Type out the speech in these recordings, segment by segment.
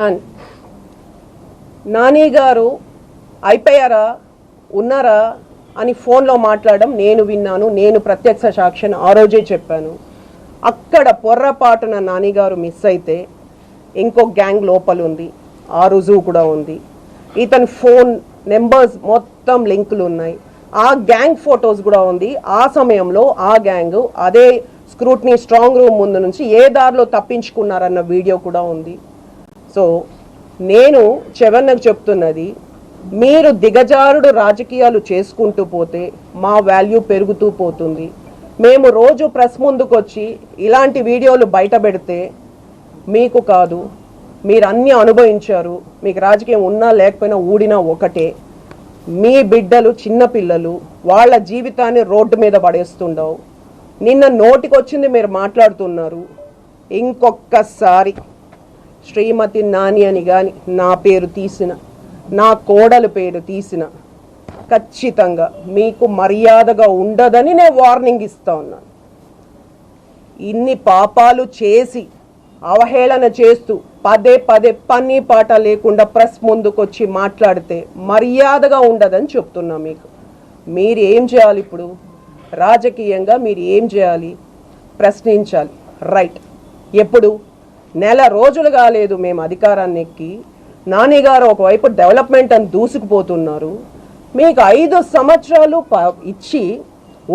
And Nani గారు అయిపోయారా? ఉన్నారా? అని ఫోన్లో మాట్లాడడం నేను విన్నాను. నేను ప్రత్యక్ష సాక్షిని ఆ రోజే చెప్పాను. అక్కడ పొర్రపాటున నానిగారు మిస్ అయితే ఇంకో గ్యాంగ్ లోపల ఉంది. ఆ రుజువు కూడా ఉంది. ఇతని ఫోన్ నెంబర్స్ మొత్తం లింకులు ఉన్నాయి. ఆ గ్యాంగ్ ఫొటోస్ కూడా ఉంది. ఆ సమయంలో ఆ గ్యాంగ్ అదే స్క్రూట్నీ స్ట్రాంగ్ రూమ్ ముందు నుంచి ఏ దారిలో తప్పించుకున్నారన్న వీడియో కూడా ఉంది. సో నేను చెవన్నకు చెప్తున్నది మీరు దిగజారుడు రాజకీయాలు చేసుకుంటూ పోతే మా వాల్యూ పెరుగుతూ పోతుంది. మేము రోజు ప్రెస్ ముందుకు వచ్చి ఇలాంటి వీడియోలు బయట పెడితే మీకు కాదు మీరు అన్నీ అనుభవించారు మీకు రాజకీయం ఉన్నా లేకపోయినా ఊడినా ఒకటే. మీ బిడ్డలు చిన్నపిల్లలు వాళ్ళ జీవితాన్ని రోడ్డు మీద పడేస్తుండవు. నిన్న నోటికొచ్చింది మీరు మాట్లాడుతున్నారు. ఇంకొక్కసారి. శ్రీమతి నాని అని కానీ నా పేరు తీసిన నా కోడలు పేరు తీసిన ఖచ్చితంగా మీకు మర్యాదగా ఉండదని నేను వార్నింగ్ ఇస్తా ఉన్నాను. ఇన్ని పాపాలు చేసి అవహేళన చేస్తూ పదే పదే పని పాట లేకుండా ప్రెస్ ముందుకొచ్చి మాట్లాడితే మర్యాదగా ఉండదని చెప్తున్నా మీకు. మీరు ఏం చేయాలి ఇప్పుడు? రాజకీయంగా మీరు ఏం చేయాలి? ప్రశ్నించాలి. రైట్. ఎప్పుడు? నెల రోజులు కాలేదు మేము అధికారాన్ని ఎక్కి. నానిగారు ఒకవైపు డెవలప్మెంట్ అని దూసుకుపోతున్నారు. మీకు ఐదు సంవత్సరాలు ప- ఇచ్చి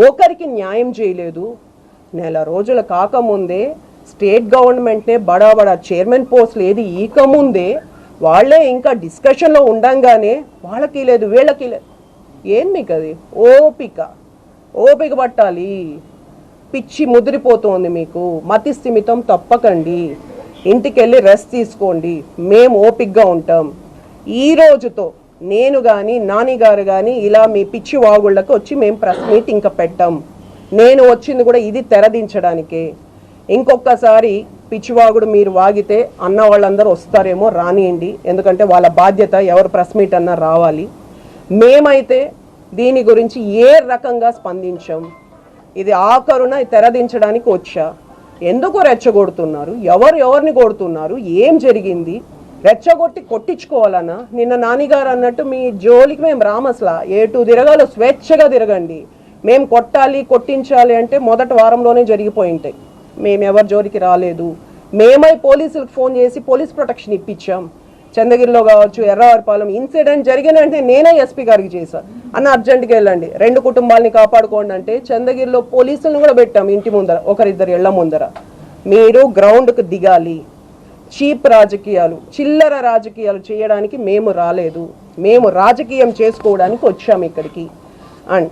ఒకరికి న్యాయం చేయలేదు. నెల రోజులు కాకముందే స్టేట్ గవర్నమెంట్నే బడా బడా చైర్మన్ పోస్టులు ఏది ఈకముందే వాళ్ళే ఇంకా డిస్కషన్లో ఉండంగానే వాళ్ళకి లేదు వీళ్ళకి లేదు ఏం మీకు అది? ఓపిక. ఓపిక పట్టాలి. పిచ్చి ముదిరిపోతోంది మీకు. మతి స్థిమితం తప్పకండి. ఇంటికి వెళ్ళి రెస్ట్ తీసుకోండి. మేము ఓపిక్గా ఉంటాం. ఈ రోజుతో నేను కానీ నానిగారు కానీ ఇలా మీ పిచ్చి వాగుళ్ళకి వచ్చి మేము ప్రెస్ మీట్ ఇంకా పెట్టాం. నేను వచ్చింది కూడా ఇది తెరదించడానికే. ఇంకొకసారి పిచ్చివాగుడు మీరు వాగితే అన్న వాళ్ళందరూ వస్తారేమో రానియండి. ఎందుకంటే వాళ్ళ బాధ్యత ఎవరు ప్రెస్ మీట్ అన్నా రావాలి. మేమైతే దీని గురించి ఏ రకంగా స్పందించాం? ఇది ఆఖరున తెరదించడానికి వచ్చా? ఎందుకు రెచ్చగొడుతున్నారు? ఎవరు ఎవరిని కొడుతున్నారు? ఏం జరిగింది? రెచ్చగొట్టి కొట్టించుకోవాలనా? నిన్న నానిగారు అన్నట్టు మీ జోలికి మేము రామస్లా. ఏటు తిరగాలో స్వేచ్ఛగా తిరగండి. మేము కొట్టాలి కొట్టించాలి అంటే మొదటి వారంలోనే జరిగిపోయి ఉంటాయి మేము ఎవరి జోలికి రాలేదు. మేమై పోలీసులకు ఫోన్ చేసి పోలీస్ ప్రొటెక్షన్ ఇప్పించాం. చందగిరిలో కావచ్చు ఎర్రవారిపాలెం ఇన్సిడెంట్ జరిగిన అంటే నేనే ఎస్పీ గారికి చేశాను అన్న అర్జెంట్గా వెళ్ళండి. రెండు కుటుంబాలని కాపాడుకోండి అంటే చందగిరిలో పోలీసులను కూడా పెట్టాం ఇంటి ముందర ఒకరిద్దరు ఇళ్ళ ముందర. మీరు గ్రౌండ్కు దిగాలి. చీప్ రాజకీయాలు చిల్లర రాజకీయాలు చేయడానికి మేము రాలేదు. మేము రాజకీయం చేసుకోవడానికి వచ్చాము ఇక్కడికి. అండ్